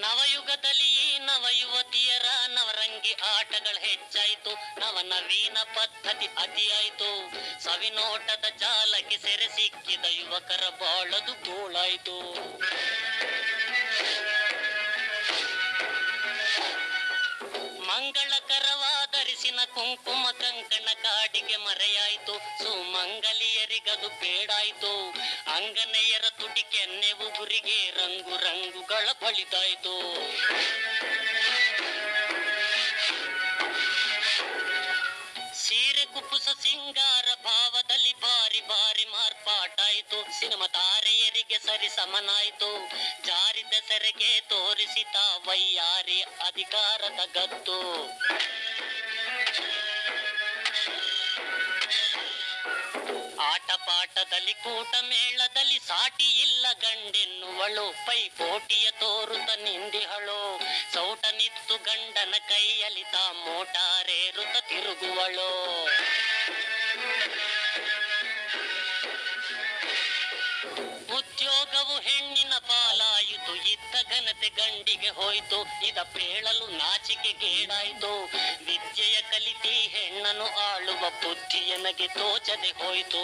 ನವಯುಗದಲ್ಲಿ ನವಯುವತಿಯರ ನವ ಯುವತಿಯರ ನವರಂಗಿ ಆಟಗಳು ಹೆಚ್ಚಾಯಿತು ನವ ನವೀನ ಪದ್ಧತಿ ಅತಿಯಾಯಿತು. ಸವಿನೋಟದ ಜಾಲಕ್ಕೆ ಸೆರೆ ಸಿಕ್ಕಿದ ಯುವಕರ ಬಾಳದು ಗೋಳಾಯ್ತು. ಕುಂಕುಮ, ಕಂಕಣ ಕಾಡಿಗೆ ಮರೆಯಾಯ್ತು. ಸುಮಂಗಲಿಯರಿಗದು ಬೇಡಾಯ್ತು ಅಂಗನೆಯರ ತುಟಿ ಕೆನ್ನೆ ಉಗುರಿಗೆ ರಂಗು ರಂಗುಗಳ ಬಳಿದಾಯ್ತು. ಸೀರೆ ಕುಪ್ಪುಸ ಸಿಂಗಾರ ಭಾವದಲ್ಲಿ ಬಾರಿ ಬಾರಿ ಮಾರ್ಪಾಟಾಯ್ತು. ಸಿನಿಮಾ ತಾರೆಯರಿಗೆ ಸರಿ ಸಮನಾಯ್ತು. ಜಾರಿದ ಸೆರೆಗೆ ತೋರಿಸಿತ ವೈಯಾರಿ ಅಧಿಕಾರದ ಗತ್ತು. ಪಾಠದಲ್ಲಿ ಕೂಟ ಮೇಳದಲ್ಲಿ ಸಾಟಿ ಇಲ್ಲ ಗಂಡೆನ್ನುವಳು. ಪೈಪೋಟಿಯ ತೋರುತ ನಿಂದಿಹಳು. ಸೌಟ ನಿತ್ತು ಗಂಡನ ಕೈಯಲ್ಲಿ ತಾ ಮೋಟಾರೇರುತ್ತ ತಿರುಗುವಳು. ಉದ್ಯೋಗವು ಹೆಣ್ಣಿನ ಪಾಲಾಯಿತು. ಇದ್ದ ಘನತೆ ಗಂಡಿಗೆ ಹೋಯ್ತು. ಇದ ಪೇಳಲು ನಾಚಿಕೆ ಗೇಡಾಯ್ತು ವಿದ್ಯೆಯ ಕಲಿತಿ ಹೆಣ್ಣನು ಆಳುವ ಬುದ್ಧಿ ನನಗೆ ತೋಚದೆ ಹೋಯ್ತು.